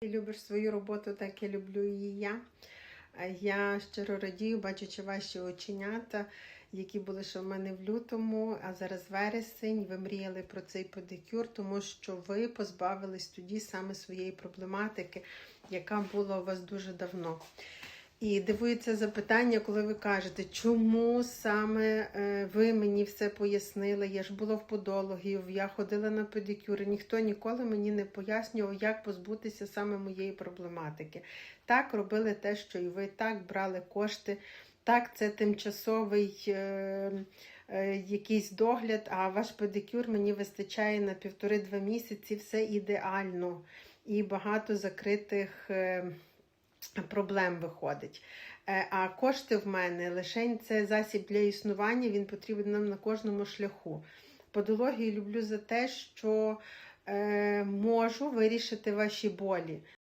Ти любиш свою роботу, так і люблю її я. Я щиро радію, бачачи ваші оченята, які були ще в мене в лютому, а зараз вересень. Ви мріяли про цей педикюр, тому що ви позбавились тоді саме своєї проблематики, яка була у вас дуже давно. І дивується запитання, коли ви кажете, чому саме е, ви мені все пояснили? Я ж була в подологів, я ходила на педикюри, ніхто ніколи мені не пояснював, як позбутися саме моєї проблематики. Так робили те, що і ви, так брали кошти, так це тимчасовий е, е, якийсь догляд, а ваш педикюр мені вистачає на півтори-два місяці, все ідеально і багато закритих. Е, проблем виходить. Е, А кошти в мене лише це засіб для існування, він потрібен нам на кожному шляху. Подологію люблю за те, що е, можу вирішити ваші болі.